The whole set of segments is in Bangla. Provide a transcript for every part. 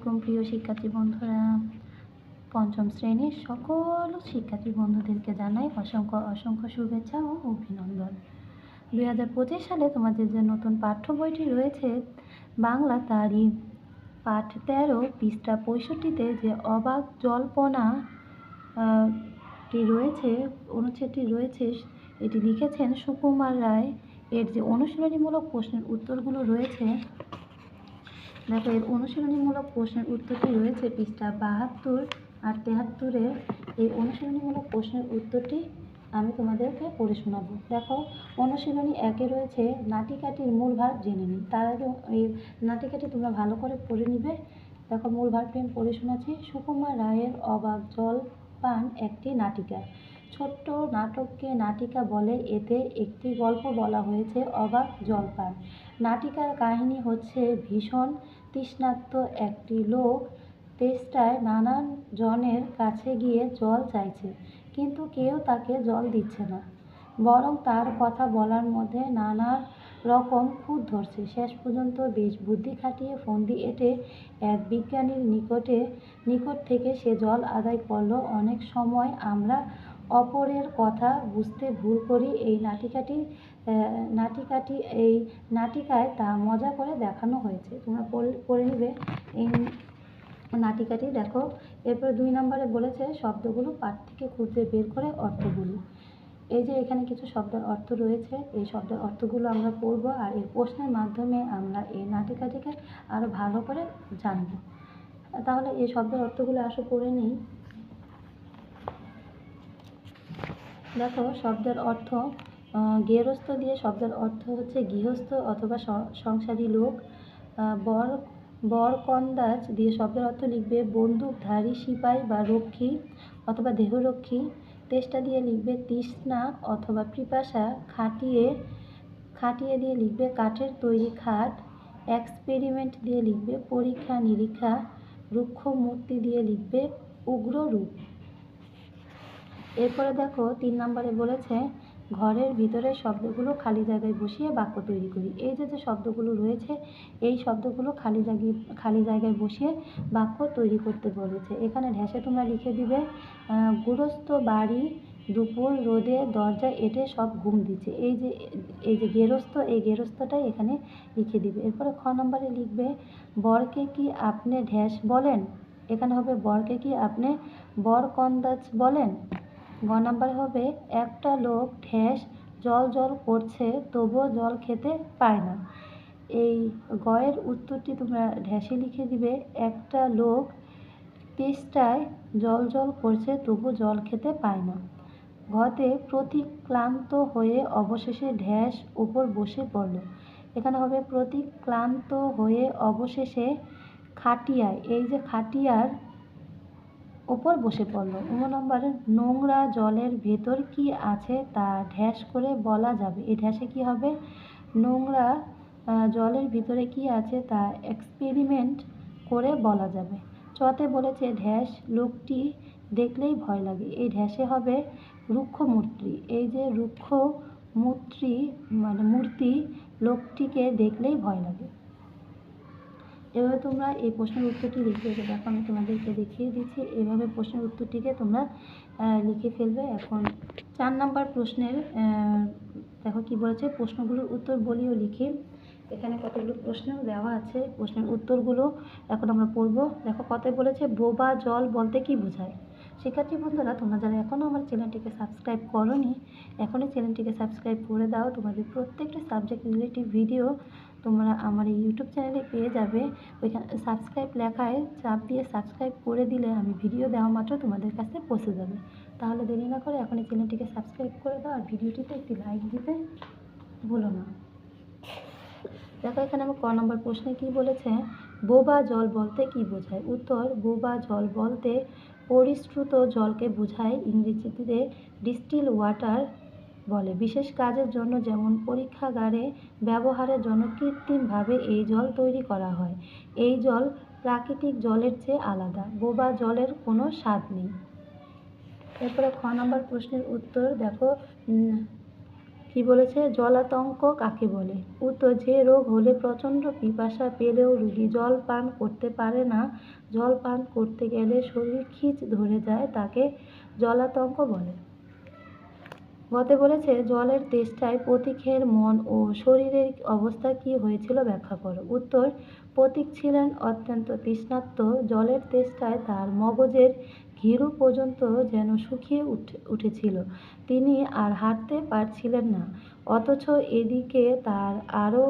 আলাইকুম প্রিয় শিক্ষার্থী বন্ধুরা। পঞ্চম শ্রেণির সকল শিক্ষার্থী বন্ধুদেরকে জানাই অসংখ্য অসংখ্য শুভেচ্ছা ও অভিনন্দন। দুই হাজার পঁচিশ সালে তোমাদের যে নতুন পাঠ্য বইটি রয়েছে, বাংলা তারই পাঠ তেরো, পৃষ্ঠা পঁয়ষট্টিতে যে অবাক জল্পনা রয়েছে, অনুচ্ছেদটি রয়েছে, এটি লিখেছেন সুকুমার রায়। এর যে অনুশীলনীমূলক প্রশ্নের উত্তরগুলো রয়েছে দেখো, এর অনুশীলনীমূলক প্রশ্নের উত্তরটি রয়েছে পৃষ্ঠা বাহাত্তর আর তেহাত্তরের এই অনুশীলনীমূলক প্রশ্নের উত্তরটি আমি তোমাদেরকে পড়ে শোনাবো। দেখো, অনুশীলনী একে রয়েছে নাটিকাটির মূল ভাব জেনে নিই। তার আগে এই নাটিকাটি তোমরা ভালো করে পড়ে নিবে। দেখো, মূল ভাবটি আমি পড়ে শোনাচ্ছি সুকুমার রায়ের অবাক জল পান একটি নাটিকা। ছোট্ট নাটককে নাটিকা বলে এতে একটি গল্প বলা হয়েছে অবাক জলপান। নাটিকার কাহিনী হচ্ছে ভীষণ তৃষ্ণার্ত একটি লোক তেষ্টায় নানান জনের কাছে গিয়ে জল চাইছে, কিন্তু কেউ তাকে জল দিচ্ছে না। বরং তার কথা বলার মধ্যে নানা রকম খুঁত ধরছে। শেষ পর্যন্ত বেশ বুদ্ধি খাটিয়ে ফন্দি এঁটে এক বিজ্ঞানীর নিকটে, নিকট থেকে সে জল আদায় করল। অনেক সময় আমরা অপরের কথা বুঝতে ভুল করি এই নাটিকাটি নাটিকাটি, এই নাটিকায় তা মজা করে দেখানো হয়েছে। তোমরা পড়ে পড়ে নিবে। এই নাটিকাটি দেখো, এরপরে দুই নম্বরে বলেছে শব্দগুলো পাঠ থেকে খুঁজে বের করে অর্থগুলো। এই যে এখানে কিছু শব্দের অর্থ রয়েছে, এই শব্দের অর্থগুলো আমরা পড়ব আর এই প্রশ্নের মাধ্যমে আমরা এই নাটিকাটিকে আরও ভালো করে জানব। তাহলে এই শব্দের অর্থগুলো আসো পড়ে নিই। দেখো শব্দের অর্থ আহ, গেরস্থ দিয়ে শব্দের অর্থ হচ্ছে গৃহস্থ অথবা সংসারী লোক। বর বরকন্দাজ দিয়ে শব্দের অর্থ লিখবে বন্দুকধারী সিপাই বা রক্ষী অথবা দেহরক্ষী। তেষ্টা দিয়ে লিখবে তৃষ্ণা অথবা পিপাসা। খাটিয়ে খাটিয়ে দিয়ে লিখবে কাঠের তৈরি খাট। এক্সপেরিমেন্ট দিয়ে লিখবে পরীক্ষা নিরীক্ষা রুক্ষ মূর্তি দিয়ে লিখবে উগ্র রূপ এরপরে দেখো তিন নম্বরে বলেছে ঘরের ভিতরে শব্দগুলো খালি জায়গায় বসিয়ে বাক্য তৈরি করি। এই যে যে শব্দগুলো রয়েছে এই শব্দগুলো খালি জায়গায় খালি জায়গায় বসিয়ে বাক্য তৈরি করতে বলেছে। এখানে ঢ্যাসে তোমরা লিখে দিবে আহ, গৃহস্থ বাড়ি দুপুর রোদে দরজা এঁটে সব ঘুম দিচ্ছে। এই যে এই যে গেরস্থ এই গেরস্থটাই এখানে লিখে দিবে। এরপরে খ নম্বরে লিখবে বরকে কি আপনি ঢ্যাস বলেন? এখানে হবে বরকে কি আপনি বর বরকন্দাজ বলেন? গ নাম্বার হবে, একটা লোক ঠ্যাস জল জল করছে, তবুও জল খেতে পায় না। এই গয়ের উত্তরটি তোমরা ঢ্যাসে লিখে দিবে, একটা লোক তেষ্টায় জল জল করছে তবু জল খেতে পায় না। ঘতে প্রতীক ক্লান্ত হয়ে অবশেষে ঢ্যাস উপর বসে পড়ল। এখানে হবে প্রতীক ক্লান্ত হয়ে অবশেষে খাটিয়ায়, এই যে খাটিয়ার ওপর বসে পড়ল। উম নম্বরে, নোংরা জলের ভেতর কি আছে তা ঢ্যাস করে বলা যাবে। এই ঢ্যাসে কি হবে? নোংরা জলের ভিতরে কি আছে তা এক্সপেরিমেন্ট করে বলা যাবে। চতে বলেছে, ঢ্যাস, লোকটি দেখলেই ভয় লাগে। এই ঢ্যাসে হবে রুক্ষ মূর্তি এই যে রুক্ষ মূর্তি মানে মূর্তি, লোকটিকে দেখলেই ভয় লাগে। এভাবে তোমরা এই প্রশ্নের উত্তরটি লিখে যে দেখো, আমি তোমাদেরকে দেখিয়ে দিচ্ছি, এভাবে প্রশ্নের উত্তরটিকে তোমরা লিখে ফেলবে। এখন চার নাম্বার প্রশ্নের দেখো কি বলেছে, প্রশ্নগুলোর উত্তর বলিও লিখি। এখানে কতগুলো প্রশ্ন দেওয়া আছে, প্রশ্নের উত্তরগুলো এখন আমরা পড়ব। দেখো, কত বলেছে, বোবা জল বলতে কি বোঝায়? শিক্ষার্থী বন্ধুরা, তোমরা যারা এখনও আমার চ্যানেলটিকে সাবস্ক্রাইব করনি, এখনই চ্যানেলটিকে সাবস্ক্রাইব করে দাও। তোমাদের প্রত্যেকটা সাবজেক্ট রিলেটিভ ভিডিও তোমরা আমার এই ইউটিউব চ্যানেলে পেয়ে যাবে। ওইখানে সাবস্ক্রাইব লেখায়, চাপ দিয়ে সাবস্ক্রাইব করে দিলে আমি ভিডিও দেওয়া মাত্র তোমাদের কাছে পৌঁছে যাবে। তাহলে দেরি না করে এখন এই চ্যানেলটিকে সাবস্ক্রাইব করে দাও আর ভিডিওটিতে একটি লাইক দিতে ভুলো না। দেখো এখানে আমি ক নম্বর প্রশ্নে কি বলেছে? বোবা জল বলতে কি বোঝায়? উত্তর, বোবা জল বলতে পরিশ্রুত জলকে বোঝায়। ইংরেজিতে ডিস্টিল ওয়াটার বলে। বিশেষ কাজের জন্য যেমন পরীক্ষাগারে ব্যবহারের জন্য কৃত্রিমভাবে এই জল তৈরি করা হয়। এই জল প্রাকৃতিক জলের চেয়ে আলাদা। বোবা জলের কোনো স্বাদ নেই। এরপরে খ নম্বর প্রশ্নের উত্তর দেখো। কি বলেছে? জলাতঙ্ক কাকে বলে? উত্তর, যে রোগ হলে প্রচণ্ড পিপাসা পেলেও রোগী জল পান করতে পারে না। জল পান করতে গেলে শরীর খিচ ধরে যায়, তাকে জলাতঙ্ক বলে। গতে বলেছে, জলের তেষ্টায় প্রতীকের মন ও শরীরের অবস্থা কি হয়েছিল ব্যাখ্যা করো। উত্তর প্রতীক ছিলেন অত্যন্ত তৃষ্ণার্ত। জলের তেষ্টায় তার মগজের ঘিরু পর্যন্ত যেন শুকিয়ে উঠে, উঠেছিল। তিনি আর হাঁটতে পারছিলেন না। অথচ এদিকে তার আরও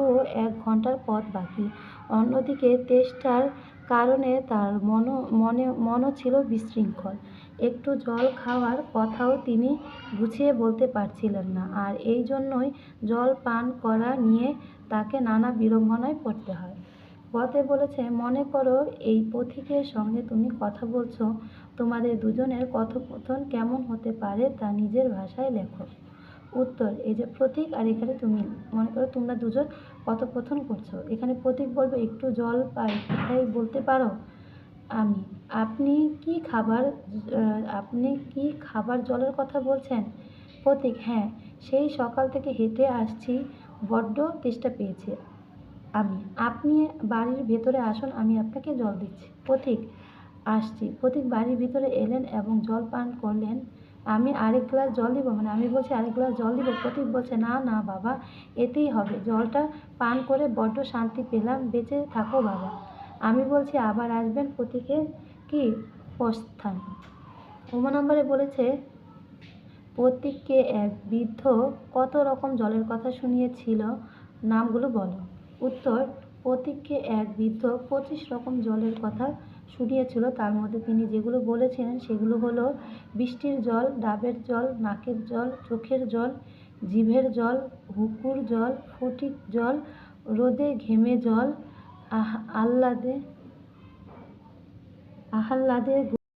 এক ঘণ্টার পথ বাকি। অন্যদিকে তেষ্টার কারণে তার মন মনে, মনও ছিল বিশৃঙ্খল। একটু জল খাওয়ার কথাও তিনি গুছিয়ে বলতে পারছিলেন না। আর এই জন্যই জল পান করা নিয়ে তাকে নানা বিড়ম্বনায় পড়তে হয়। গতে বলেছে, মনে করো, এই পথিকের সঙ্গে তুমি কথা বলছো, তোমাদের দুজনের কথোপকথন কেমন হতে পারে তা নিজের ভাষায় লেখো। উত্তর, এই যে প্রতীক আর এখানে তুমি, মনে করো তোমরা দুজন কথোপকথন করছ। এখানে প্রতীক বলবে, একটু জল পাই, কোথায় বলতে পারো? আমি আপনি কি খাবার আপনি কি খাবার জলের কথা বলছেন? প্রতীক হ্যাঁ সেই সকাল থেকে হেঁটে আসছি, বড্ড তেষ্টা পেয়েছে আমি। আপনি বাড়ির ভেতরে আসুন, আমি আপনাকে জল দিচ্ছি। প্রতীক, আসছি। প্রতীক বাড়ির ভিতরে এলেন এবং জল পান করলেন। আমি আরেক গ্লাস জল দিব? মানে আমি বলছি আরেক গ্লাস জল দিব? প্রতীক বলছে, না না, বাবা, এতেই হবে। জলটা পান করে বড্ড শান্তি পেলাম। বেঁচে থাকো, বাবা। আমি বলছি, আবার আসবেন প্রতীকের কি? প্রস্থান। উমা নম্বরে বলেছে, প্রতীককে এক বৃদ্ধ কত রকম জলের কথা শুনিয়েছিল? নামগুলো বলো। উত্তর, প্রতীককে এক বৃদ্ধ পঁচিশ রকম জলের কথা শুনিয়েছিল। তার মধ্যে তিনি যেগুলো বলেছিলেন সেগুলো হলো, বৃষ্টির জল, ডাবের জল, নাকের জল, চোখের জল, জিভের জল, হুকুর জল, ফটিক জল, রোদে ঘেমে জল, আহ, আহ্লাদে আহ্লাদে